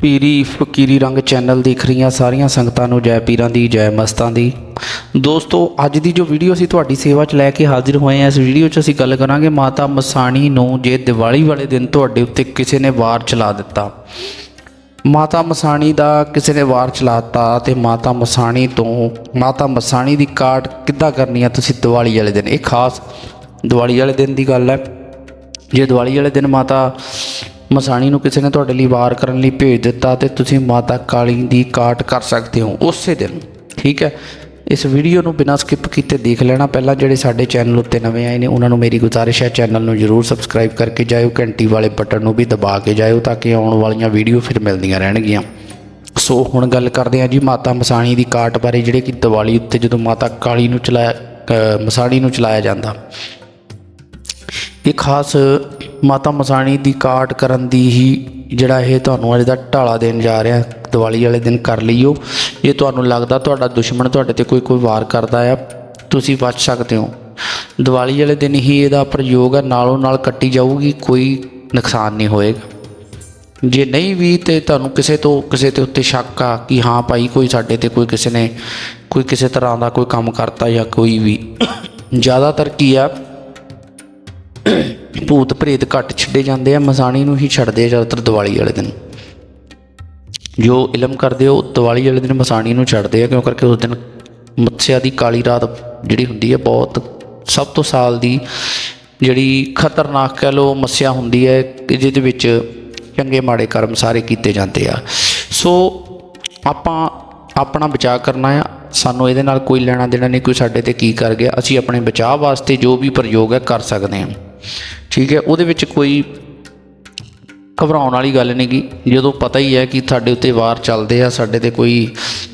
ਪੀਰੀ ਫਕੀਰੀ ਰੰਗ ਚੈਨਲ ਦੇਖ ਰਹੀਆਂ ਸਾਰੀਆਂ ਸੰਗਤਾਂ ਨੂੰ ਜੈ ਪੀਰਾਂ ਦੀ, ਜੈ ਮਸਤਾਂ ਦੀ। ਦੋਸਤੋ, ਅੱਜ ਦੀ ਜੋ ਵੀਡੀਓ ਅਸੀਂ ਤੁਹਾਡੀ ਸੇਵਾ 'ਚ ਲੈ ਕੇ ਹਾਜ਼ਰ ਹੋਏ ਹਾਂ, ਇਸ ਵੀਡੀਓ 'ਚ ਅਸੀਂ ਗੱਲ ਕਰਾਂਗੇ ਮਾਤਾ ਮਸਾਣੀ ਨੂੰ, ਜੇ ਦੀਵਾਲੀ ਵਾਲੇ ਦਿਨ ਤੁਹਾਡੇ ਉੱਤੇ ਕਿਸੇ ਨੇ ਵਾਰ ਚਲਾ ਦਿੱਤਾ। ਮਾਤਾ ਮਸਾਣੀ ਦਾ ਕਿਸੇ ਨੇ ਵਾਰ ਚਲਾਤਾ ਤੇ ਮਾਤਾ ਮਸਾਣੀ ਤੋਂ, ਮਾਤਾ ਮਸਾਣੀ ਦੀ ਕਾਟ ਕਿੱਦਾਂ ਕਰਨੀ ਹੈ ਤੁਸੀਂ ਦੀਵਾਲੀ ਵਾਲੇ ਦਿਨ? ਇਹ ਖਾਸ ਦੀਵਾਲੀ ਵਾਲੇ ਦਿਨ ਦੀ ਗੱਲ ਹੈ। ਜੇ ਦੀਵਾਲੀ ਵਾਲੇ ਦਿਨ ਮਾਤਾ ਮਸਾਣੀ ਨੂੰ ਕਿਸੇ ਨੇ ਤੁਹਾਡੇ ਲਈ ਵਾਰ ਕਰਨ ਲਈ ਭੇਜ ਦਿੱਤਾ ਤੇ ਤੁਸੀਂ ਮਾਤਾ ਕਾਲੀ ਦੀ ਕਾਟ ਕਰ ਸਕਦੇ ਹੋ ਉਸੇ ਦਿਨ, ਠੀਕ ਹੈ? ਇਸ ਵੀਡੀਓ ਨੂੰ ਬਿਨਾਂ ਸਕਿਪ ਕੀਤੇ ਦੇਖ ਲੈਣਾ। ਪਹਿਲਾਂ ਜਿਹੜੇ ਸਾਡੇ ਚੈਨਲ ਉੱਤੇ ਨਵੇਂ ਆਏ ਨੇ, ਉਹਨਾਂ ਨੂੰ ਮੇਰੀ ਗੁਜ਼ਾਰਿਸ਼ ਹੈ ਚੈਨਲ ਨੂੰ ਜਰੂਰ ਸਬਸਕ੍ਰਾਈਬ ਕਰਕੇ ਜਾਇਓ, ਘੰਟੀ ਵਾਲੇ ਬਟਨ ਨੂੰ ਵੀ ਦਬਾ ਕੇ ਜਾਇਓ ਤਾਂ ਕਿ ਆਉਣ ਵਾਲੀਆਂ ਵੀਡੀਓ ਫਿਰ ਮਿਲਦੀਆਂ ਰਹਿਣਗੀਆਂ। ਸੋ ਹੁਣ ਗੱਲ ਕਰਦੇ ਹਾਂ ਜੀ ਮਾਤਾ ਮਸਾਣੀ ਦੀ ਕਾਟ ਬਾਰੇ, ਜਿਹੜੇ ਕਿ ਦੀਵਾਲੀ ਉੱਤੇ ਜਦੋਂ ਮਾਤਾ ਕਾਲੀ ਨੂੰ ਚਲਾਇਆ ਮਸਾਣੀ ਨੂੰ ਚਲਾਇਆ ਜਾਂਦਾ। ਇਹ ਖਾਸ ਮਾਤਾ ਮਸਾਣੀ ਦੀ ਕਾਟ ਕਰਨ ਦੀ ਹੀ ਜਿਹੜਾ ਇਹ ਤੁਹਾਨੂੰ ਅੱਜ ਦਾ ਢਾਲਾ ਦੇਣ ਜਾ ਰਿਹਾ, ਦੀਵਾਲੀ ਵਾਲੇ ਦਿਨ ਕਰ ਲਈਓ। ਜੇ ਤੁਹਾਨੂੰ ਲੱਗਦਾ ਤੁਹਾਡਾ ਦੁਸ਼ਮਣ ਤੁਹਾਡੇ ਤੇ ਕੋਈ ਕੋਈ ਵਾਰ ਕਰਦਾ ਆ, ਤੁਸੀਂ ਬਚ ਸਕਦੇ ਹੋ। ਦੀਵਾਲੀ ਵਾਲੇ ਦਿਨ ਹੀ ਇਹਦਾ ਪ੍ਰਯੋਗ ਹੈ ਨਾਲੋਂ ਨਾਲ ਕੱਟੀ ਜਾਊਗੀ, ਕੋਈ ਨੁਕਸਾਨ ਨਹੀਂ ਹੋਏਗਾ। ਜੇ ਨਹੀਂ ਵੀ ਤੇ ਤੁਹਾਨੂੰ ਕਿਸੇ ਤੋਂ, ਕਿਸੇ ਤੇ ਉੱਤੇ ਸ਼ੱਕ ਆ ਕਿ ਹਾਂ ਭਾਈ ਕੋਈ ਸਾਡੇ ਤੇ ਕੋਈ ਕਿਸੇ ਨੇ, ਕੋਈ ਕਿਸੇ ਤਰ੍ਹਾਂ ਦਾ ਕੋਈ ਕੰਮ ਕਰਤਾ ਜਾਂ ਕੋਈ ਵੀ। ਜ਼ਿਆਦਾਤਰ ਕੀ ਆ ਭੂਤ ਪ੍ਰੇਤ ਘੱਟ ਛੱਡੇ ਜਾਂਦੇ ਆ, ਮਸਾਣੀ ਨੂੰ ਹੀ ਛੱਡਦੇ ਆ ਜ਼ਿਆਦਾਤਰ ਦੀਵਾਲੀ ਵਾਲੇ ਦਿਨ। ਜੋ ਇਲਮ ਕਰਦੇ ਹੋ ਦੀਵਾਲੀ ਵਾਲੇ ਦਿਨ ਮਸਾਣੀ ਨੂੰ ਛੱਡਦੇ ਆ, ਕਿਉਂ ਕਰਕੇ ਉਸ ਦਿਨ ਮੱਸਿਆ ਦੀ ਕਾਲੀ ਰਾਤ ਜਿਹੜੀ ਹੁੰਦੀ ਹੈ ਬਹੁਤ ਸਭ ਤੋਂ ਸਾਲ ਦੀ ਜਿਹੜੀ ਖਤਰਨਾਕ ਕਹਿ ਲੋ ਮੱਸਿਆ ਹੁੰਦੀ ਹੈ ਕਿ ਜਿਹਦੇ ਵਿੱਚ ਚੰਗੇ ਮਾੜੇ ਕਰਮ ਸਾਰੇ ਕੀਤੇ ਜਾਂਦੇ ਆ। ਸੋ ਆਪਾਂ ਆਪਣਾ ਬਚਾਅ ਕਰਨਾ ਆ, ਸਾਨੂੰ ਇਹਦੇ ਨਾਲ ਕੋਈ ਲੈਣਾ ਦੇਣਾ ਨਹੀਂ, ਕੋਈ ਸਾਡੇ ਤੇ ਕੀ ਕਰ ਗਿਆ, ਅਸੀਂ ਆਪਣੇ ਬਚਾਅ ਵਾਸਤੇ ਜੋ ਵੀ ਪ੍ਰਯੋਗ ਹੈ ਕਰ ਸਕਦੇ ਹਾਂ। ਠੀਕ ਹੈ, ਉਹਦੇ ਵਿੱਚ ਕੋਈ ਘਬਰਾਉਣ ਵਾਲੀ ਗੱਲ ਨਹੀਂ ਗੀ। ਜਦੋਂ ਪਤਾ ਹੀ ਹੈ ਕਿ ਸਾਡੇ ਉੱਤੇ ਵਾਰ ਚੱਲਦੇ ਆ, ਸਾਡੇ ਤੇ ਕੋਈ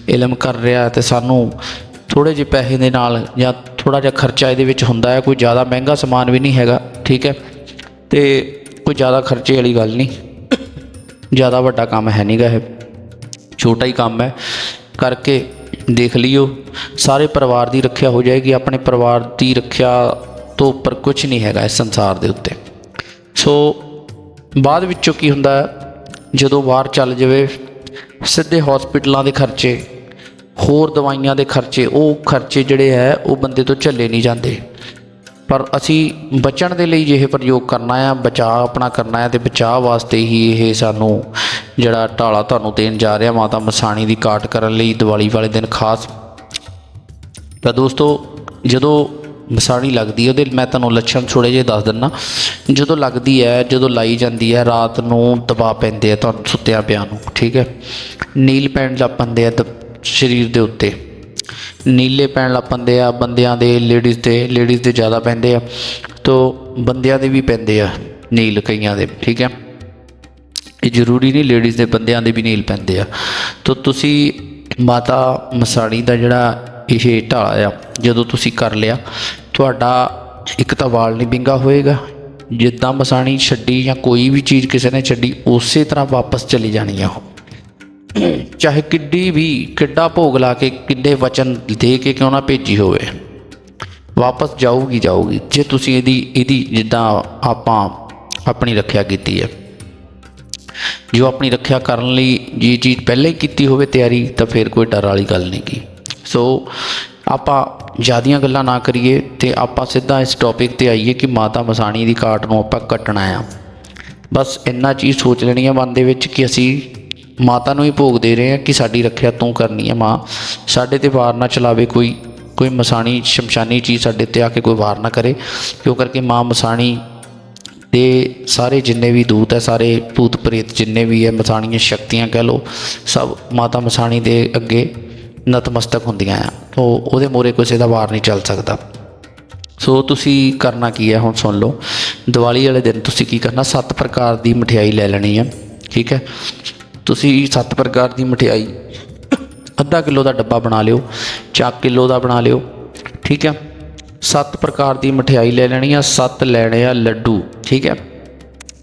ਇਲਮ ਕਰ ਰਿਹਾ ਤੇ ਸਾਨੂੰ ਥੋੜੇ ਜਿਹੇ ਪੈਸੇ ਦੇ ਨਾਲ ਜਾਂ ਥੋੜਾ ਜਿਹਾ ਖਰਚਾ ਇਹਦੇ ਵਿੱਚ ਹੁੰਦਾ ਹੈ, ਕੋਈ ਜ਼ਿਆਦਾ ਮਹਿੰਗਾ ਸਮਾਨ ਵੀ ਨਹੀਂ ਹੈਗਾ, ਠੀਕ ਹੈ, ਤੇ ਕੋਈ ਜ਼ਿਆਦਾ ਖਰਚੇ ਵਾਲੀ ਗੱਲ ਨਹੀਂ। ਜ਼ਿਆਦਾ ਵੱਡਾ ਕੰਮ ਹੈ ਨਹੀਂਗਾ ਇਹ। ਛੋਟਾ ਹੀ ਕੰਮ ਹੈ। ਕਰਕੇ ਦੇਖ ਲਿਓ, ਸਾਰੇ ਪਰਿਵਾਰ ਦੀ ਰੱਖਿਆ ਹੋ ਜਾਏਗੀ, ਆਪਣੇ ਪਰਿਵਾਰ ਦੀ ਰੱਖਿਆ ਤੋਂ ਉੱਪਰ ਕੁਝ ਨਹੀਂ ਹੈਗਾ ਇਸ ਸੰਸਾਰ ਦੇ ਉੱਤੇ। ਸੋ ਬਾਅਦ ਵਿੱਚੋਂ ਕੀ ਹੁੰਦਾ ਜਦੋਂ ਬਾਹਰ ਚੱਲ ਜਾਵੇ, ਸਿੱਧੇ ਹਸਪੀਟਲਾਂ ਦੇ ਖਰਚੇ, ਹੋਰ ਦਵਾਈਆਂ ਦੇ ਖਰਚੇ, ਉਹ ਖਰਚੇ ਜਿਹੜੇ ਹੈ, ਉਹ ਬੰਦੇ ਤੋਂ ਝੱਲੇ ਨਹੀਂ ਜਾਂਦੇ। ਪਰ ਅਸੀਂ ਬਚਣ ਦੇ ਲਈ ਇਹ ਪ੍ਰਯੋਗ ਕਰਨਾ ਆ ਬਚਾਅ ਆਪਣਾ ਕਰਨਾ ਹੈ ਤੇ ਬਚਾਅ ਵਾਸਤੇ ਹੀ ਇਹ ਸਾਨੂੰ ਜਿਹੜਾ ਢਾਲਾ ਤੁਹਾਨੂੰ ਦੇਣ ਜਾ ਰਿਹਾ, ਮਾਤਾ ਮਸਾਣੀ ਦੀ ਕਾਟ ਕਰਨ ਲਈ ਦੀਵਾਲੀ ਵਾਲੇ ਦਿਨ ਖਾਸ। ਤਾਂ ਦੋਸਤੋ, ਜਦੋਂ ਮਸਾਣੀ ਲੱਗਦੀ ਹੈ, ਉਹਦੇ ਮੈਂ ਤੁਹਾਨੂੰ ਲੱਛਣ ਥੋੜੇ ਜਿਹੇ ਦੱਸ ਦਿੰਨਾ ਜਦੋਂ ਲੱਗਦੀ ਹੈ, ਜਦੋਂ ਲਾਈ ਜਾਂਦੀ ਹੈ, ਰਾਤ ਨੂੰ ਦਬਾਅ ਪੈਂਦੇ ਆ ਤੁਹਾਨੂੰ ਸੁੱਤਿਆਂ ਪਿਆ ਨੂੰ, ਠੀਕ ਹੈ? ਨੀਲ ਪੈਣ ਲੱਗ ਪੈਂਦੇ ਆ ਦ- ਸਰੀਰ ਦੇ ਉੱਤੇ। ਨੀਲੇ ਪੈਣ ਲੱਗ ਪੈਂਦੇ ਆ, ਬੰਦਿਆਂ ਦੇ, ਲੇਡੀਜ਼ ਦੇ ਲੇਡੀਜ਼ ਦੇ ਜ਼ਿਆਦਾ ਪੈਂਦੇ ਆ। ਤੋ ਬੰਦਿਆਂ ਦੇ ਵੀ ਪੈਂਦੇ ਆ, ਨੀਲ ਕਈਆਂ ਦੇ, ਠੀਕ ਹੈ? ਇਹ ਜ਼ਰੂਰੀ ਨਹੀਂ ਲੇਡੀਜ਼ ਦੇ, ਬੰਦਿਆਂ ਦੇ ਵੀ ਨੀਲ ਪੈਂਦੇ ਆ। ਤੋ ਤੁਸੀਂ ਮਾਤਾ ਮਸਾਣੀ ਦਾ ਜਿਹੜਾ ਇਹ ਢਾਲਾ ਆ, ਜਦੋਂ ਤੁਸੀਂ ਕਰ ਲਿਆ, ਤੁਹਾਡਾ ਇੱਕ ਤਾਂ ਵਾਲ ਨਹੀਂ ਬਿੰਗਾ ਹੋਏਗਾ, ਜਿੱਦਾਂ ਮਸਾਣੀ ਛੱਡੀ ਜਾਂ ਕੋਈ ਵੀ ਚੀਜ਼ ਕਿਸੇ ਨੇ ਛੱਡੀ, ਉਸੇ ਤਰ੍ਹਾਂ ਵਾਪਸ ਚਲੀ ਜਾਣੀ ਆ ਉਹ। ਚਾਹੇ ਕਿੱਡੀ ਵੀ, ਕਿੱਡਾ ਭੋਗ ਲਾ ਕੇ, ਕਿੱਡੇ ਵਚਨ ਦੇ ਕੇ ਕਿਉਂ ਨਾ ਭੇਜੀ ਹੋਵੇ, ਵਾਪਸ ਜਾਊਗੀ ਜਾਊਗੀ। ਜੇ ਤੁਸੀਂ ਇਹਦੀ ਇਹਦੀ ਜਿੱਦਾਂ ਆਪਾਂ ਆਪਣੀ ਰੱਖਿਆ ਕੀਤੀ ਹੈ ਜੋ ਆਪਣੀ ਰੱਖਿਆ ਕਰਨ ਲਈ, ਜੀ ਚੀਜ਼ ਪਹਿਲਾਂ ਹੀ ਕੀਤੀ ਹੋਵੇ ਤਿਆਰੀ, ਤਾਂ ਫਿਰ ਕੋਈ ਡਰ ਵਾਲੀ ਗੱਲ ਨਹੀਂ ਗੀ। ਸੋ ਆਪਾਂ ਜਿਆਦੀਆਂ ਗੱਲਾਂ ਨਾ ਕਰੀਏ ਤੇ ਆਪਾਂ ਸਿੱਧਾ ਇਸ ਟੌਪਿਕ ਤੇ ਆਈਏ ਕਿ ਮਾਤਾ ਮਸਾਣੀ ਦੀ ਕਾਟ ਨੂੰ ਆਪਾਂ ਕੱਟਣਾ ਆ। ਬਸ ਇੰਨਾ ਚੀਜ਼ ਸੋਚ ਲੈਣੀ ਹੈ ਮਨ ਦੇ ਵਿੱਚ ਕਿ ਅਸੀਂ ਮਾਤਾ ਨੂੰ ਹੀ ਭੋਗ ਦੇ ਰਹੇ ਹਾਂ ਕਿ ਸਾਡੀ ਰੱਖਿਆ ਤੂੰ ਕਰਨੀ ਹੈ ਮਾਂ। ਸਾਡੇ ਤੇ ਵਾਰ ਨਾ ਚਲਾਵੇ ਕੋਈ ਕੋਈ ਮਸਾਣੀ, ਸ਼ਮਸ਼ਾਨੀ ਚੀਜ਼ ਸਾਡੇ ਤੇ ਆ ਕੇ ਕੋਈ ਵਾਰ ਨਾ ਕਰੇ। ਕਿਉਂ ਕਰਕੇ ਮਾਂ ਮਸਾਣੀ ਦੇ ਸਾਰੇ ਜਿੰਨੇ ਵੀ ਦੂਤ ਹੈ ਸਾਰੇ ਭੂਤ ਪ੍ਰੇਤ ਜਿੰਨੇ ਵੀ ਹੈ ਮਸਾਣੀਆਂ ਸ਼ਕਤੀਆਂ ਕਹਿ ਲਓ, ਸਭ ਮਾਤਾ ਮਸਾਣੀ ਦੇ ਅੱਗੇ ਨਤਮਸਤਕ ਹੁੰਦੀਆਂ ਆ। ਤੋ ਉਹਦੇ ਮੋਰੇ ਕਿਸੇ ਦਾ ਵਾਰ ਨਹੀਂ ਚੱਲ ਸਕਦਾ। ਸੋ ਤੁਸੀਂ ਕਰਨਾ ਕੀ ਹੈ ਹੁਣ ਸੁਣ ਲਓ। ਦੀਵਾਲੀ ਵਾਲੇ ਦਿਨ ਤੁਸੀਂ ਕੀ ਕਰਨਾ? ਸੱਤ ਪ੍ਰਕਾਰ ਦੀ ਮਠਿਆਈ ਲੈ ਲੈਣੀ ਹੈ ਠੀਕ ਹੈ? ਤੁਸੀਂ ਸੱਤ ਪ੍ਰਕਾਰ ਦੀ ਮਠਿਆਈ, ਅੱਧਾ ਕਿਲੋ ਦਾ ਡੱਬਾ ਬਣਾ ਲਿਓ ਚਾਕ ਕਿਲੋ ਦਾ ਬਣਾ ਲਿਓ, ਠੀਕ ਹੈ? ਸੱਤ ਪ੍ਰਕਾਰ ਦੀ ਮਠਿਆਈ ਲੈ ਲੈਣੀ ਆ, ਸੱਤ ਲੈਣੇ ਆ ਲੱਡੂ, ਠੀਕ ਹੈ?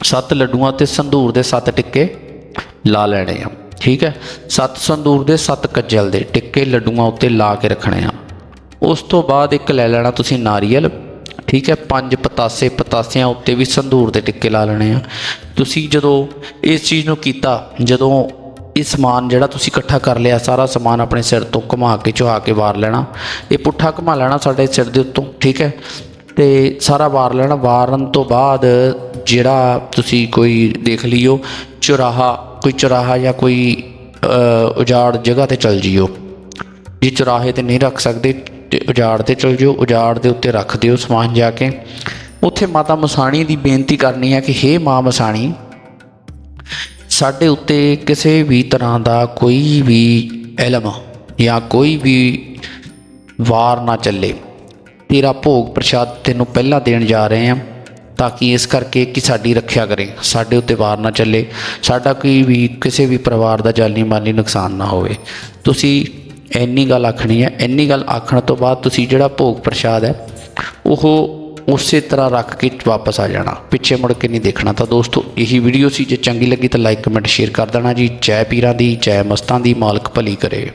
ਸੱਤ ਲੱਡੂਆਂ ਤੇ ਸੰਧੂਰ ਦੇ ਸੱਤ ਟਿੱਕੇ ਲਾ ਲੈਣੇ ਆ। ਠੀਕ ਹੈ? ਸੱਤ ਸੰਧੂਰ ਦੇ ਸੱਤ ਕੱਜਲ ਦੇ ਟਿੱਕੇ ਲੱਡੂਆਂ ਉੱਤੇ ਲਾ ਕੇ ਰੱਖਣੇ ਆ। ਉਸ ਤੋਂ ਬਾਅਦ ਇੱਕ ਲੈ ਲੈਣਾ ਤੁਸੀਂ ਨਾਰੀਅਲ, ਠੀਕ ਹੈ? ਪੰਜ ਪਤਾਸੇ ਪਤਾਸਿਆਂ ਉੱਤੇ ਵੀ ਸੰਧੂਰ ਦੇ ਟਿੱਕੇ ਲਾ ਲੈਣੇ ਆ। ਤੁਸੀਂ ਜਦੋਂ ਇਸ ਚੀਜ਼ ਨੂੰ ਕੀਤਾ, ਜਦੋਂ ਇਹ ਸਮਾਨ ਜਿਹੜਾ ਤੁਸੀਂ ਇਕੱਠਾ ਕਰ ਲਿਆ, ਸਾਰਾ ਸਮਾਨ ਆਪਣੇ ਸਿਰ ਤੋਂ ਘੁਮਾ ਕੇ, ਚੁਹਾ ਕੇ ਵਾਰ ਲੈਣਾ। ਇਹ ਪੁੱਠਾ ਘੁਮਾ ਲੈਣਾ ਸਾਡੇ ਸਿਰ ਦੇ ਉੱਤੋਂ, ਠੀਕ ਹੈ? ਤੇ ਸਾਰਾ ਵਾਰ ਲੈਣਾ। ਵਾਰਨ ਤੋਂ ਬਾਅਦ ਜਿਹੜਾ ਤੁਸੀਂ ਕੋਈ ਦੇਖ ਲਿਓ ਚੁਰਾਹਾ ਕੋਈ ਚੁਰਾਹਾ ਜਾਂ ਕੋਈ ਉਜਾੜ ਜਗ੍ਹਾ ਤੇ ਚਲ ਜਿਓ। ਜੇ ਚੁਰਾਹੇ ਤੇ ਨਹੀਂ ਰੱਖ ਸਕਦੇ, ਤੇ ਉਜਾੜ ਤੇ ਚਲ ਜਿਓ, ਉਜਾੜ ਦੇ ਉੱਤੇ ਰੱਖ ਦਿਓ ਸਮਾਨ ਜਾ ਕੇ। ਉੱਥੇ ਮਾਤਾ ਮਸਾਣੀ ਦੀ ਬੇਨਤੀ ਕਰਨੀ ਹੈ ਕਿ ਹੇ ਮਾਂ ਮਸਾਣੀ, ਸਾਡੇ ਉੱਤੇ ਕਿਸੇ ਵੀ ਤਰ੍ਹਾਂ ਦਾ ਕੋਈ ਵੀ ਇਲਮ ਜਾਂ ਕੋਈ ਵੀ ਵਾਰ ਨਾ ਚੱਲੇ। ਤੇਰਾ ਭੋਗ ਪ੍ਰਸ਼ਾਦ ਤੈਨੂੰ ਪਹਿਲਾਂ ਦੇਣ ਜਾ ਰਹੇ ਹਾਂ। ਤਾਂ ਕਿ ਇਸ ਕਰਕੇ ਕਿ ਸਾਡੀ ਰੱਖਿਆ ਕਰੇ, ਸਾਡੇ ਉੱਤੇ ਵਾਰ ਨਾ ਚੱਲੇ, ਸਾਡਾ ਕੋਈ ਵੀ, ਕਿਸੇ ਵੀ ਪਰਿਵਾਰ ਦਾ ਜਾਨੀ ਮਾਲੀ ਨੁਕਸਾਨ ਨਾ ਹੋਵੇ। ਤੁਸੀਂ ਇੰਨੀ ਗੱਲ ਆਖਣੀ ਹੈ, ਇੰਨੀ ਗੱਲ ਆਖਣ ਤੋਂ ਬਾਅਦ ਤੁਸੀਂ ਜਿਹੜਾ ਭੋਗ ਪ੍ਰਸ਼ਾਦ ਹੈ, ਉਹ ਉਸੇ ਤਰ੍ਹਾਂ ਰੱਖ ਕੇ ਵਾਪਸ ਆ ਜਾਣਾ। ਪਿੱਛੇ ਮੁੜ ਕੇ ਨਹੀਂ ਦੇਖਣਾ। ਤਾਂ ਦੋਸਤੋ, ਇਹੀ ਵੀਡੀਓ ਸੀ। ਜੇ ਚੰਗੀ ਲੱਗੀ ਤਾਂ ਲਾਈਕ ਕਮੈਂਟ ਸ਼ੇਅਰ ਕਰ ਦੇਣਾ ਜੀ। ਜੈ ਪੀਰਾਂ ਦੀ, ਜੈ ਮਸਤਾਂ ਦੀ, ਮਾਲਕ ਭਲੀ ਕਰੇ।